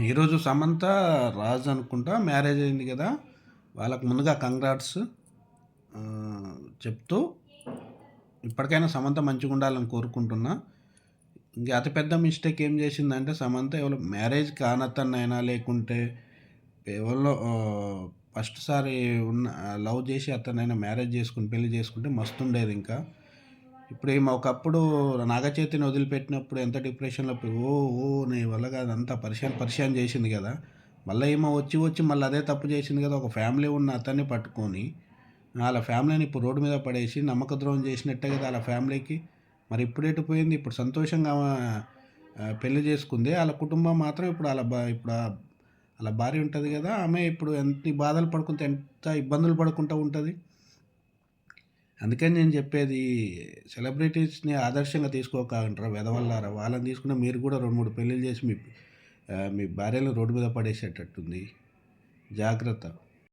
ఈరోజు సమంత రాజు అనుకుంటా మ్యారేజ్ అయింది కదా. వాళ్ళకు ముందుగా కంగ్రాట్స్ చెప్తూ ఇప్పటికైనా సమంత మంచిగా ఉండాలని కోరుకుంటున్నా. ఇంకా అతిపెద్ద మిస్టేక్ ఏం చేసిందంటే సమంత ఎవరు మ్యారేజ్ కానతన్నైనా లేకుంటే ఎవరో ఫస్ట్ సారి ఉన్న లవ్ చేసి అతనైనా మ్యారేజ్ చేసుకుని పెళ్ళి చేసుకుంటే మస్తు ఉండేది ఇంకా. ఇప్పుడు ఏమో ఒకప్పుడు నాగచైతన్య వదిలిపెట్టినప్పుడు ఎంత డిప్రెషన్లో ఓ ఓ నీ వల్ల కాదు అంత పరిశాన్ పరిశాన్ చేసింది కదా. మళ్ళీ ఏమో వచ్చి వచ్చి మళ్ళీ అదే తప్పు చేసింది కదా. ఒక ఫ్యామిలీ ఉన్న అతన్ని పట్టుకొని వాళ్ళ ఫ్యామిలీని ఇప్పుడు రోడ్డు మీద పడేసి నమ్మక ద్రోహం చేసినట్టే కదా వాళ్ళ ఫ్యామిలీకి మరి ఇప్పుడేటు పోయింది? ఇప్పుడు సంతోషంగా ఆమె, పెళ్ళి చేసుకుంది. వాళ్ళ కుటుంబం మాత్రం ఇప్పుడు వాళ్ళ బా ఇప్పుడు వాళ్ళ భార్య ఉంటుంది కదా. ఆమె ఇప్పుడు ఎంత బాధలు పడుకుంటే ఎంత ఇబ్బందులు పడుకుంటూ ఉంటుంది? అందుకని నేను చెప్పేది సెలబ్రిటీస్ని ఆదర్శంగా తీసుకోకంటారా వెదవల్లారా వాళ్ళని తీసుకున్న మీరు కూడా రెండు మూడు పెళ్ళిళ్ళు చేసి మీ మీ భార్యలను రోడ్డు మీద పడేసేటట్టుంది. జాగ్రత్త.